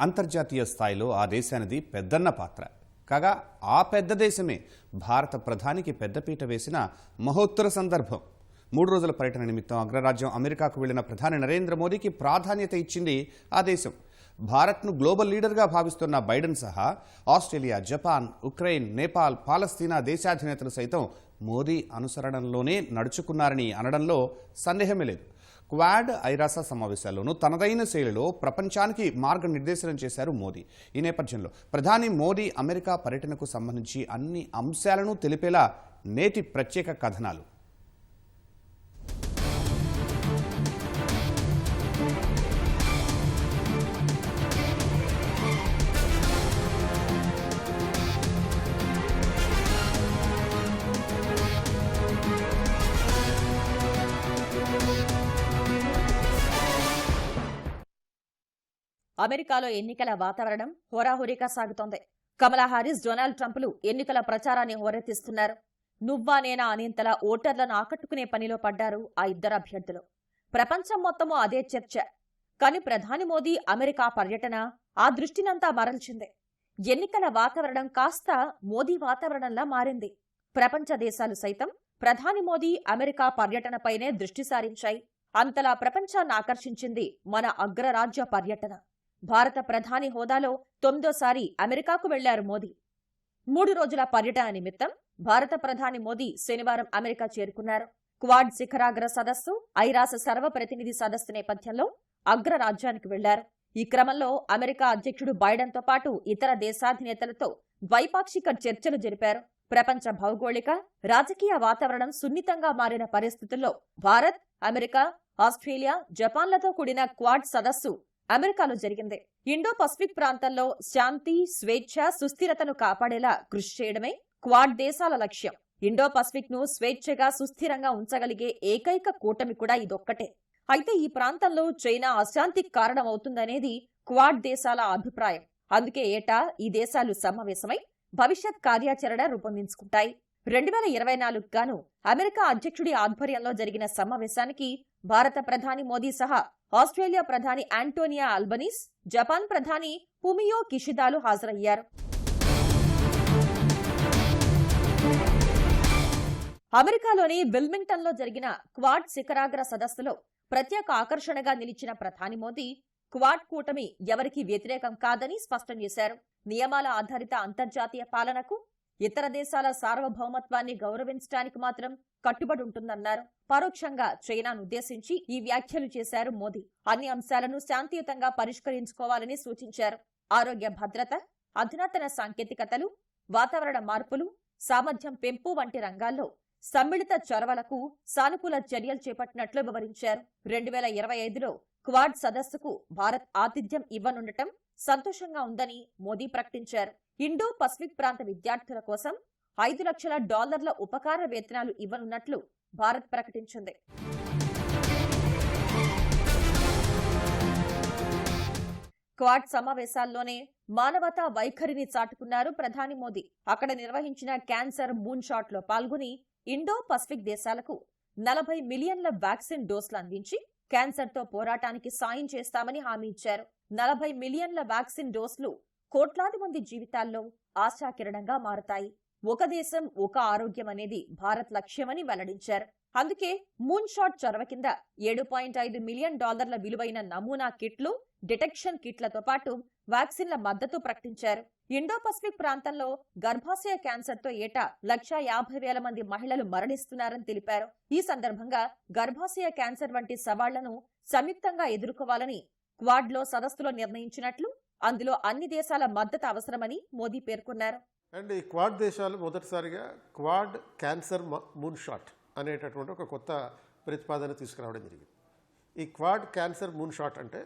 అంతర్జాతీయ స్థాయిలో ఆ దేశానిది పెద్దన్న పాత్ర. కాగా ఆ పెద్ద దేశమే భారత ప్రధానికి పెద్దపీట వేసిన మహోత్తర సందర్భం. మూడు రోజుల పర్యటన నిమిత్తం అగ్రరాజ్యం అమెరికాకు వెళ్ళిన ప్రధాని నరేంద్ర మోదీకి ప్రాధాన్యత ఇచ్చింది ఆ దేశం. భారత్ను గ్లోబల్ లీడర్గా భావిస్తున్న బైడెన్ సహా Australia Japan Ukraine Nepal Palestine దేశాధినేతలు సైతం మోదీ అనుసరణలోనే నడుచుకున్నారని అనడంలో సందేహమే లేదు. క్వాడ్ ఐరాస సమావేశాల్లోనూ తనదైన శైలిలో ప్రపంచానికి మార్గనిర్దేశనం చేశారు మోదీ. ఈ నేపథ్యంలో ప్రధాని మోదీ అమెరికా పర్యటనకు సంబంధించి అన్ని అంశాలను తెలిపేలా నేటి ప్రత్యేక కథనాలు. అమెరికాలో ఎన్నికల వాతావరణం హోరాహోరీగా సాగుతోంది. కమలా హారిస్ డొనాల్డ్ ట్రంప్లు ఎన్నికల ప్రచారాన్ని హోరెత్తిస్తున్నారు. నువ్వా నేనా అనేంతలా ఓటర్లను ఆకట్టుకునే పనిలో పడ్డారు ఆ ఇద్దరు అభ్యర్థులు. ప్రపంచం మొత్తము అదే చర్చ. కాని ప్రధాని మోదీ అమెరికా పర్యటన ఆ దృష్టినంతా మరల్చింది. ఎన్నికల వాతావరణం కాస్త మోదీ వాతావరణంలా మారింది. ప్రపంచ దేశాలు సైతం ప్రధాని మోదీ అమెరికా పర్యటనపైనే దృష్టి సారించాయి. అంతలా ప్రపంచాన్ని ఆకర్షించింది మన అగ్రరాజ్య పర్యటన. భారత ప్రధాని హోదాలో తొమ్మిదోసారి అమెరికాకు వెళ్ళారు మోదీ. మూడు రోజుల పర్యటన నిమిత్తం భారత ప్రధాని మోదీ శనివారం అమెరికా చేరుకున్నారు. క్వాడ్ శిఖరాగ్ర సదస్సు ఐరాస సర్వప్రతినిధి సదస్సు నేపథ్యంలో అగ్రరాజ్యానికి వెళ్ళారు. ఈ క్రమంలో అమెరికా అధ్యక్షుడు బైడెన్తో పాటు ఇతర దేశాధినేతలతో ద్వైపాక్షిక చర్చలు జరిపారు. ప్రపంచ భౌగోళిక రాజకీయ వాతావరణం సున్నితంగా మారిన పరిస్థితుల్లో భారత్ అమెరికా ఆస్ట్రేలియా జపాన్లతో కూడిన క్వాడ్ సదస్సు అమెరికాలో జరిగింది. ఇండో పసిఫిక్ ప్రాంతంలో శాంతి స్వేచ్ఛ సుస్థిరతను కాపాడేలా కృషి చేయడమే క్వాడ్ దేశాల లక్ష్యం. ఇండో పసిఫిక్ను స్వేచ్ఛగా సుస్థిరంగా ఉంచగలిగే ఏకైక కూటమి కూడా ఇదొక్కటే. అయితే ఈ ప్రాంతంలో చైనా అశాంతికి కారణమవుతుందనేది క్వాడ్ దేశాల అభిప్రాయం. అందుకే ఏటా ఈ దేశాలు సమావేశమై భవిష్యత్ కార్యాచరణ రూపొందించుకుంటాయి. రెండు వేల ఇరవై నాలుగు గాను అమెరికా అధ్యక్షుడి ఆధ్వర్యంలో జరిగిన సమావేశానికి భారత ప్రధాని మోదీ సహా ఆస్ట్రేలియా ప్రధాని ఆంటోనియా అల్బనీస్ జపాన్ ప్రధాని పుమియో కిషిదాలు హాజరయ్యారు. అమెరికాలోని విల్మింగ్టన్లో జరిగిన క్వాడ్ శిఖరాగ్ర సదస్సులో ప్రత్యేక ఆకర్షణగా నిలిచిన ప్రధాని మోదీ క్వాడ్ కూటమి ఎవరికీ వ్యతిరేకం కాదని స్పష్టం చేశారు. నియమాల ఆధారిత అంతర్జాతీయ పాలనకు ఇతర దేశాల సార్వభౌమత్వాన్ని గౌరవించడానికి మాత్రం కట్టుబడి ఉంటుందన్నారు. పరోక్షంగా చైనాను ఉద్దేశించి ఈ వ్యాఖ్యలు చేశారు మోదీ. అన్ని అంశాలను శాంతియుతంగా పరిష్కరించుకోవాలని సూచించారు. ఆరోగ్య భద్రత అధునాతన సాంకేతికతలు వాతావరణ మార్పులు సామర్థ్యం పెంపు వంటి రంగాల్లో సమ్మిళిత చొరవలకు సానుకూల చర్యలు చేపట్టినట్లు వివరించారు. రెండు వేల ఇరవై ఐదులో క్వాడ్ సదస్సుకు భారత్ ఆతిథ్యం ఇవ్వనుండటం సంతోషంగా ఉందని మోదీ ప్రకటించారు. ఇండో పసిఫిక్ ప్రాంత విద్యార్థుల కోసం ఐదు లక్షల డాలర్ల ఉపకార వేతనాలు ఇవ్వనున్నట్లు భారత్ ప్రకటించింది. క్వాడ్ సమావేశాల్లోనే మానవతా వైఖరిని చాటుకున్నారు ప్రధాని మోదీ. అక్కడ నిర్వహించిన క్యాన్సర్ మూన్ షాట్లో పాల్గొని ఇండో పసిఫిక్ దేశాలకు నలభై మిలియన్ల వ్యాక్సిన్ డోసులు అందించి క్యాన్సర్తో పోరాటానికి సాయం చేస్తామని హామీ ఇచ్చారు. నలభై మిలియన్ల వ్యాక్సిన్ డోసులు కోట్లాది మంది జీవితాల్లో ఆశాకిరణంగా మారతాయి. ఒక దేశం ఒక ఆరోగ్యం అనేది భారత్ లక్ష్యమని వెల్లడించారు. అందుకే మూన్ షాట్ చొరవ కింద ఏడు పాయింట్ ఐదు మిలియన్ డాలర్ల విలువైన నమూనా కిట్లు డిటెక్షన్ కిట్లతో పాటు వ్యాక్సిన్ల మద్దతు ప్రకటించారు. ఇండో పసిఫిక్ ప్రాంతంలో గర్భాశయ క్యాన్సర్తో ఏటా లక్షా యాభై వేల మంది మహిళలు మరణిస్తున్నారని తెలిపారు. ఈ సందర్భంగా గర్భాశయ క్యాన్సర్ వంటి సవాళ్ళను సంయుక్తంగా ఎదుర్కోవాలని క్వాడ్లో సదస్సులో నిర్ణయించినట్లు అందులో అన్ని దేశాల మద్దతు అవసరమని మోదీ పేర్కొన్నారు. అండ్ ఈ క్వాడ్ దేశాలు మొదటిసారిగా క్వాడ్ క్యాన్సర్ మూన్ షాట్ అనేటటువంటి ఒక కొత్త ప్రతిపాదన తీసుకురావడం జరిగింది. ఈ క్వాడ్ క్యాన్సర్ మూన్ షాట్ అంటే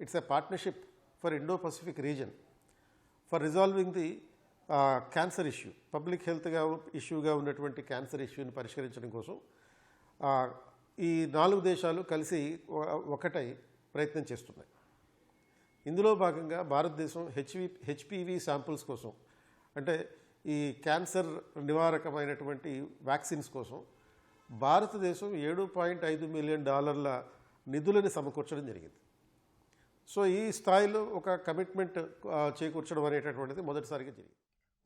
it's a partnership for Indo Pacific region for resolving the cancer issue public హెల్త్గా ఇష్యూగా ఉన్నటువంటి క్యాన్సర్ ఇష్యూని పరిష్కరించడం కోసం ఈ నాలుగు దేశాలు కలిసి ఒకటై ప్రయత్నం చేస్తున్నాయి. ఇందులో భాగంగా భారతదేశం హెచ్వి హెచ్పివి శాంపుల్స్ కోసం అంటే ఈ క్యాన్సర్ నివారకమైనటువంటి వ్యాక్సిన్స్ కోసం భారతదేశం ఏడు పాయింట్ ఐదు మిలియన్ డాలర్ల నిధులని సమకూర్చడం జరిగింది. సో ఈ స్థాయిలో ఒక కమిట్మెంట్ చేకూర్చడం అనేటటువంటిది మొదటిసారిగా జరిగింది.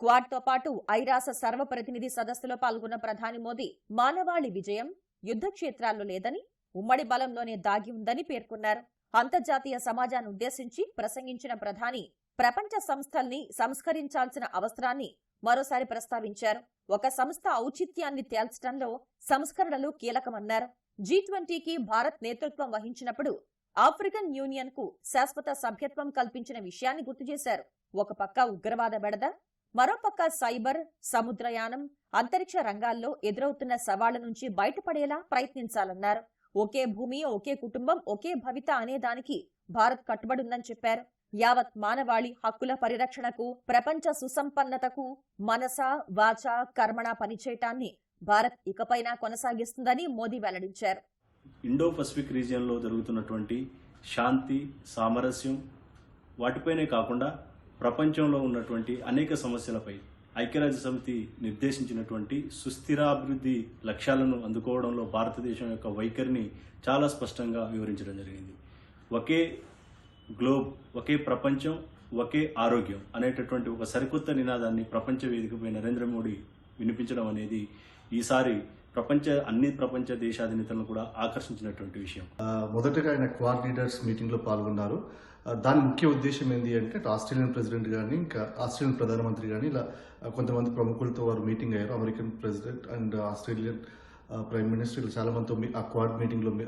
క్వాడ్తో పాటు ఐరాస సర్వప్రతినిధి సదస్సులో పాల్గొన్న ప్రధాని మోదీ మానవాళి విజయం యుద్ధ క్షేత్రాల్లో లేదని ఉమ్మడి బలంలోనే దాగి ఉందని పేర్కొన్నారు. అంతర్జాతీయ సమాజాన్ని ఉద్దేశించి ప్రసంగించిన ప్రధాని ప్రపంచ సంస్థల్ని సంస్కరించాల్సిన అవసరాన్ని మరోసారి ప్రస్తావించారు. ఒక సంస్థ ఔచిత్యాన్ని తేల్చడంలో సంస్కరణలు కీలకమన్నారు. జీ ట్వంటీకి భారత్ నేతృత్వం వహించినప్పుడు ఆఫ్రికన్ యూనియన్కు శాశ్వత సభ్యత్వం కల్పించిన విషయాన్ని గుర్తు చేశారు. ఒక పక్క ఉగ్రవాద బెడద మరోపక్క సైబర్ సముద్రయానం అంతరిక్ష రంగాల్లో ఎదురవుతున్న సవాళ్ళ నుంచి బయటపడేలా ప్రయత్నించాలన్నారు. ఒకే భూమి ఒకే కుటుంబం ఒకే భవిత అనే దానికి భారత్ కట్టుబడుందని చెప్పారు. యావత్ మానవాళి హక్కుల పరిరక్షణకు ప్రపంచ సుసంపన్నతకు మనస వాచ కర్మణ పనిచేయటాన్ని భారత్ ఇకపైనా కొనసాగిస్తుందని మోదీ వెల్లడించారు. ఇండో పసిఫిక్ రీజియన్లో జరుగుతున్నటువంటి శాంతి సామరస్యం వాటిపైనే కాకుండా ప్రపంచంలో ఉన్నటువంటి అనేక సమస్యలపై ఐక్యరాజ్య సమితి నిర్దేశించినటువంటి సుస్థిరాభివృద్ధి లక్ష్యాలను అందుకోవడంలో భారతదేశం యొక్క వైఖరిని చాలా స్పష్టంగా వివరించడం జరిగింది. ఒకే గ్లోబ్ ఒకే ప్రపంచం ఒకే ఆరోగ్యం అనేటటువంటి ఒక సరికొత్త నినాదాన్ని ప్రపంచ వేదికపై నరేంద్ర మోడీ వినిపించడం అనేది ఈసారి ప్రపంచ అన్ని ప్రపంచ దేశాధినేతలను కూడా ఆకర్షించినటువంటి విషయం. మొదటగా ఆయన క్వాడ్ లీడర్స్ మీటింగ్లో పాల్గొన్నారు. దాని ముఖ్య ఉద్దేశం ఏంటి అంటే ఆస్ట్రేలియన్ ప్రెసిడెంట్ కానీ ఇంకా ఆస్ట్రేలియన్ ప్రధానమంత్రి కానీ ఇలా కొంతమంది ప్రముఖులతో వారు మీటింగ్ అయ్యారు. American president and Australian prime minister ఇలా చాలా మంది ఆ క్వాడ్ మీటింగ్లో మీ-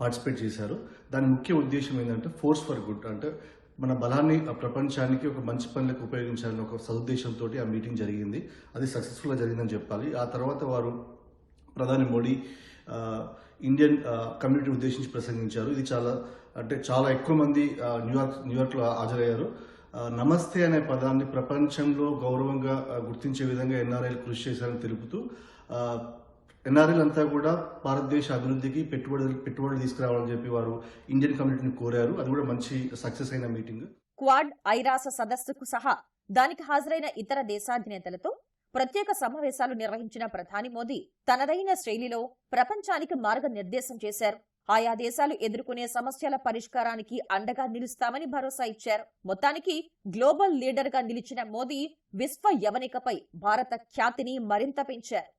పార్టిసిపేట్ చేశారు. దాని ముఖ్య ఉద్దేశం ఏంటంటే ఫోర్స్ ఫర్ గుడ్ అంటే మన బలాన్ని ఆ ప్రపంచానికి ఒక మంచి పనులకు ఉపయోగించాలని ఒక సదుద్దేశంతో ఆ మీటింగ్ జరిగింది. అది సక్సెస్ఫుల్గా జరిగిందని చెప్పాలి. ఆ తర్వాత వారు ప్రధాని మోడీ ఇండియన్ కమ్యూనిటీ ఉద్దేశించి ప్రసంగించారు. ఇది చాలా అంటే చాలా ఎక్కువ మంది న్యూయార్క్ న్యూయార్క్లో హాజరయ్యారు. నమస్తే అనే పదాన్ని ప్రపంచంలో గౌరవంగా గుర్తించే విధంగా ఎన్ఆర్ఐలు కృషి చేశారని తెలుపుతూ ఎన్ఆర్ఎల్ అంతా కూడా భారతదేశ అభివృద్ధికి పెట్టుబడులు పెట్టుబడులు తీసుకురావాలని చెప్పి వారు ఇండియన్ కమ్యూనిటీని కోరారు. అది కూడా మంచి సక్సెస్ అయిన మీటింగ్. క్వాడ్ ఐరాస సదస్సుకు సహా దానికి హాజరైన ఇతర దేశాధినేతలతో ప్రత్యేక సమావేశాలు నిర్వహించిన ప్రధాని మోదీ తనదైన శైలిలో ప్రపంచానికి మార్గనిర్దేశం చేశారు. ఆయా దేశాలు ఎదుర్కొనే సమస్యల పరిష్కారానికి అండగా నిలుస్తామని భరోసా ఇచ్చారు. మొత్తానికి గ్లోబల్ లీడర్గా నిలిచిన మోదీ విశ్వ యవనికపై భారత ఖ్యాతిని మరింత పెంచారు.